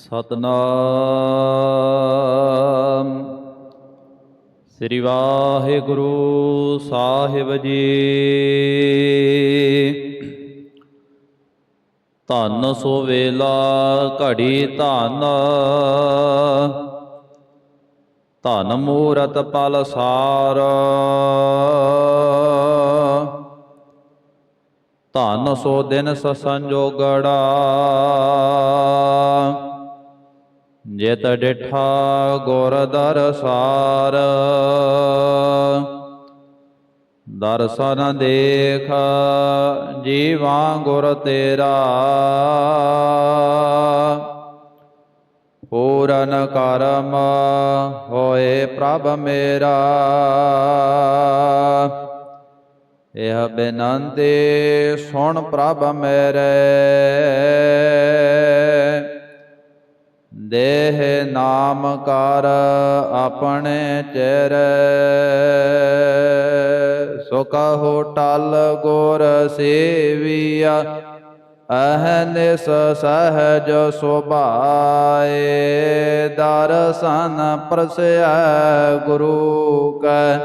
ਸਤਨਾਮ। ਸ੍ਰੀ ਵਾਹਿਗੁਰੂ ਸਾਹਿਬ ਜੀ। ਧੰਨ ਸੋ ਵੇਲਾ ਘੜੀ ਧਨ। ਧਨ ਮੂਰਤ ਪਲ ਸਾਰ। ਧਨ ਸੋ ਦਿਨ ਸ ਸੰਜੋਗੜਾ ਜਿਤ ਡਿਠਾ ਗੁਰ ਦਰਸਾਰ। ਦਰਸ਼ਨ ਦੇਖ ਜੀਵਾ ਗੁਰ ਤੇਰਾ। ਪੂਰਨ ਕਰਮ ਹੋਏ ਪ੍ਰਭ ਮੇਰਾ। ਇਹ ਬੇਨੰਤੀ ਸੁਣ ਪ੍ਰਭ ਮੇਰੇ। ਦੇਹ ਨਾਮ ਕਰ ਆਪਣੇ ਚਿਰ। ਸੋ ਕਹੋ ਟਲ ਗੁਰ ਸੇਵੀਆ ਅਹਨਿਸ ਸਹਜ ਸੁਭਾਏ। ਦਰਸ਼ਨ ਪ੍ਰਸਿਆ ਗੁਰੂ ਕੈ,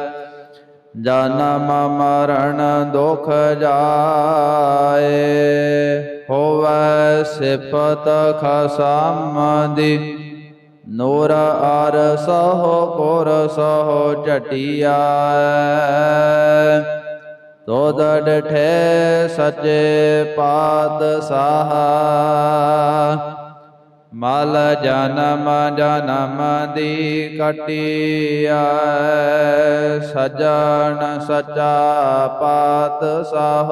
ਜਨਮ ਮਰਨ ਦੁਖ ਜਾਏ। ਹੋਵੈ ਸਿਫਤ ਖਸਮ ਦੀ ਨੂਰ ਆਰ ਸਹੁ ਕੋਰ ਸਹੁ ਝਟਿਆ। ਤੋਦ ਡਠੇ ਪਾਤ ਸਾਹ ਮਲ ਜਨਮ ਜਨਮ ਦੀ ਕਟਿਆ। ਸਜਣ ਸਚਾ ਪਾਤਸ਼ਾਹ।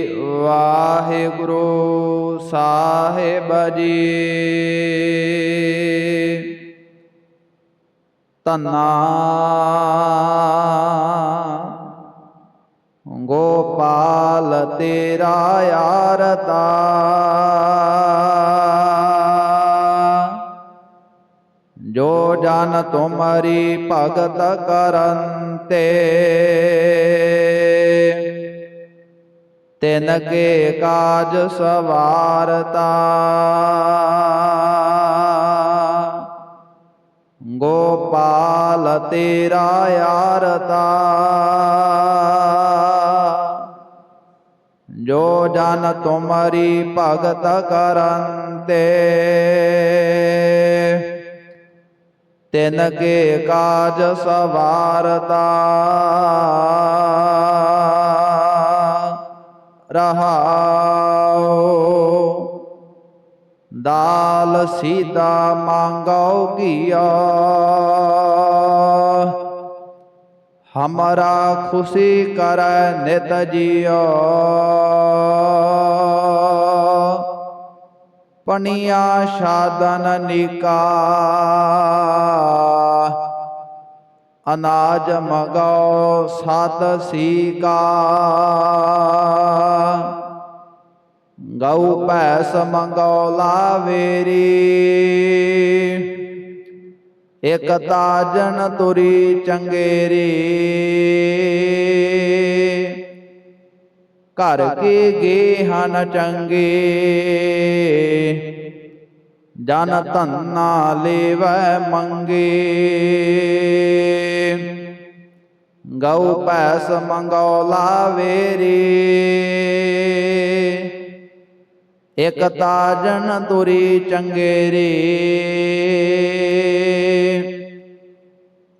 ਵਾਹਿਗੁਰੂ ਸਾਹਿਬ ਜੀ। ਤਨਾ ਗੋਪਾਲ ਤੇਰਾ ਯਾਰਤਾ ਜੋ ਜਨ ਤੁਮਰੀ ਭਗਤ ਕਰੰਤੇ ਤਿਨ ਕੇ ਕਾਜ ਸਵਾਰਤਾ। ਗੋਪਾਲ ਤੇਰਾ ਯਾਰਤਾ ਜੋ ਜਨ ਤੁਮਰੀ ਭਗਤ ਕਰੰਤੇ। ਤਿਨ ਕੇ ਕਾਜ ਸਵਾਰਤਾ। रहा दाल सीधा मांगो गिया। हमारा खुशी कर नित जिया। पनिया साधन निका ਅਨਾਜ ਮਗਾਓ ਸਤ ਸੀਕਾ। ਗਉ ਭੈਸ ਮੰਗੋ ਲਾਵੇਰੀ। ਇਕ ਤਾਜਨ ਤੁਰੀ ਚੰਗੇਰੀ। ਘਰ ਕੇ ਗੇ ਹਨ ਚੰਗੇ। ਜਨ ਧੰਨਾ ਲੇਵੈ ਮੰਗੇ। ਗਉ ਪੈਸ ਮੰਗੋ ਲਾਵੇਰੀ ਇਕ ਤਾਜਨ ਤੁਰੀ ਚੰਗੇਰੀ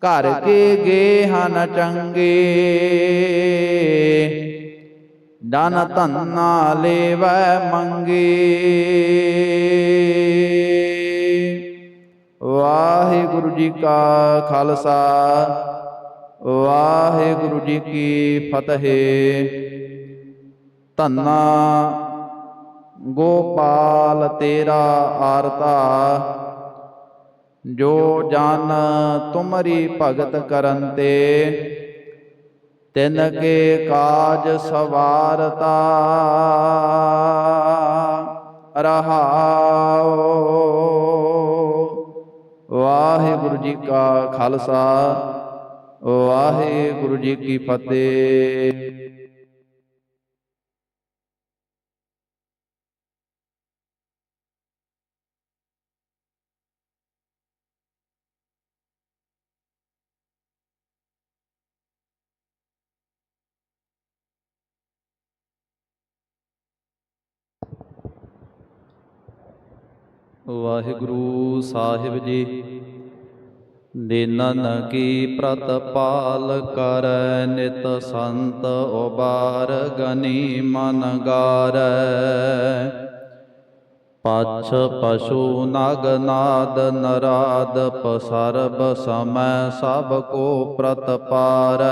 ਘਰ ਕੇ ਗੇ ਹਨ ਚੰਗੇ। ਦਨ ਧੰਨਾ ਲੇਵੈ ਮੰਗੇ। ਕਾ ਖਾਲਸਾ। ਵਾਹਿਗੁਰੂ ਜੀ ਕੀ ਫਤਿਹ। ਧੰਨਾ ਗੋਪਾਲ ਤੇਰਾ ਆਰਤਾ। ਜੋ ਜਨ ਤੁਮਰੀ ਭਗਤ ਕਰਨ ਤੇ ਤਿਨ ਕੇ ਕਾਜ ਸਵਾਰਤਾ। ਰਹਾਉ ਵਾਹਿਗੁਰੂ ਜੀ ਕਾ ਖਾਲਸਾ ਵਾਹਿਗੁਰੂ ਜੀ ਕੀ ਫਤਿਹ। ਵਾਹਿਗੁਰੂ ਸਾਹਿਬ ਜੀ ਦੀਨਨ ਕੀ ਪ੍ਰਤਪਾਲ ਕਰ ਨਿਤ ਸੰਤ ਉਬਾਰ ਗਨੀ ਮਨ ਗਾਰੈ। ਪਛ ਪਸ਼ੂ ਨਗ ਨਾਦ ਨਰਾਦ ਪਸਰਬ ਸਮੈ ਸਭ ਕੋ ਪ੍ਰਤਪਾਰੈ।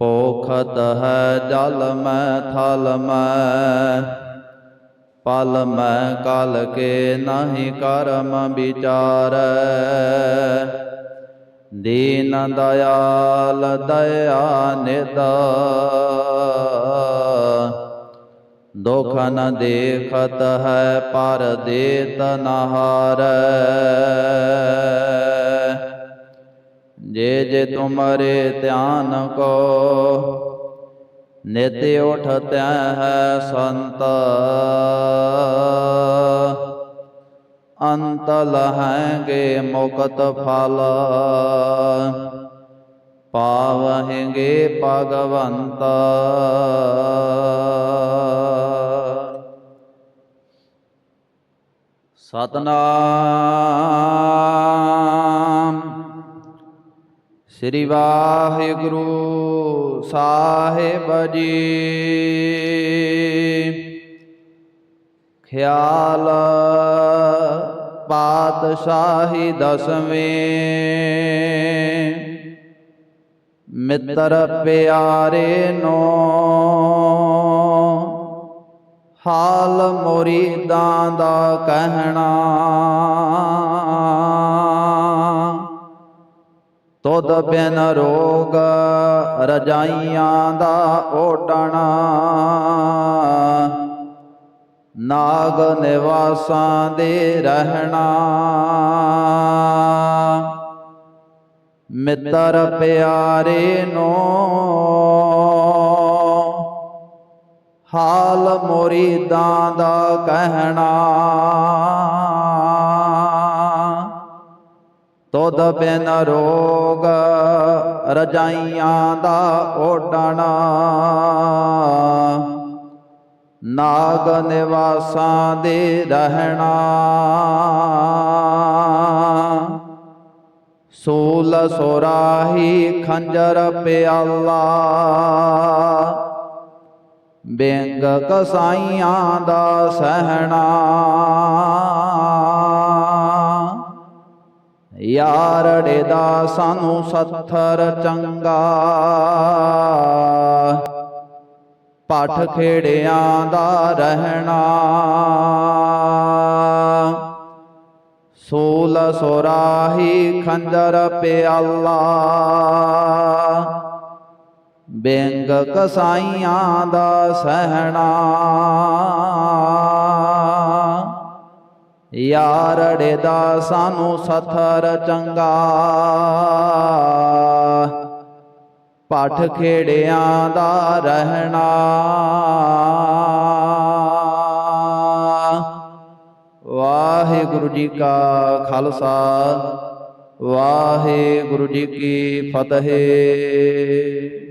ਪੋਖਤ ਹੈ ਜਲ ਮੈਂ ਥਲ ਮੈਂ ਪਲ ਮੈਂ ਕਲ ਕੇ ਨਾਹੀ ਕਰਮ ਵਿਚਾਰ। ਦੀਨ ਦਇਆਲ ਦਇਆ ਨਿਤ ਦੁਖ ਨ ਦੇਖਤ ਹੈ ਪਰ ਦੇਤ ਨਹਾਰੈ। ਜੇ ਜੇ ਤੁਮਰੇ ਧਿਆਨ ਕੋ ਨਿਤ ਉਠਤੈ ਹੈ ਸੰਤ। ਅੰਤ ਲਹੈਂਗੇ ਮੁਕਤ ਫਲ। ਪਾਵਹਿੰਗੇ ਭਗਵੰਤ। ਸਤਨਾਮ। ਸ੍ਰੀ ਵਾਹਿਗੁਰੂ ਸਾਹਿਬ ਜੀ। ਖਿਆਲ ਪਾਤਸ਼ਾਹੀ ਦਸਵੇਂ। ਮਿੱਤਰ ਪਿਆਰੇ ਨੋ ਹਾਲ ਮੁਰੀਦਾਂ ਦਾ ਕਹਿਣਾ। ਤੁਧ ਬਿਨ ਰੋਗ ਰਜਾਈਆਂ ਦਾ ਓਟਣਾ। ਨਾਗ ਨਿਵਾਸਾਂ ਦੇ ਰਹਿਣਾ। ਮਿੱਤਰ ਪਿਆਰੇ ਨੂੰ, ਹਾਲ ਮੁਰੀਦਾਂ ਦਾ ਕਹਿਣਾ। ਤੁਧ ਬਿਨ ਰੋਗ, ਰਜਾਈਆਂ ਦਾ ਓਡਣਾ ਨਾਗ ਨਿਵਾਸਾਂ ਦੇ ਰਹਿਣਾ। ਸੂਲ ਸੋਰਾਹੀ ਖੰਜਰ ਪਿਆਲਾ। ਬੈਂਗ ਕਸਾਈਆਂ ਦਾ ਸਹਿਣਾ। ਯਾਰੜੇ ਦਾ ਸਾਨੂੰ ਸੱਥਰ ਚੰਗਾ। ਪੱਠ ਖੇੜਿਆਂ ਦਾ ਰਹਿਣਾ। ਸੂਲ ਸੋਰਾਹੀ ਖੰਜਰ ਪਿਆਲਾ। ਬੈਂਗ ਕਸਾਈਆਂ ਦਾ ਸਹਿਣਾ। ਰੜੇ ਦਾ ਸਾਨੂੰ ਸਥਰ ਚੰਗਾ। ਪੱਠ ਖੇੜਿਆਂ ਦਾ ਰਹਿਣਾ। ਵਾਹਿਗੁਰੂ ਜੀ ਕਾ ਖਾਲਸਾ, ਵਾਹਿਗੁਰੂ ਜੀ ਕੀ ਫਤਿਹ।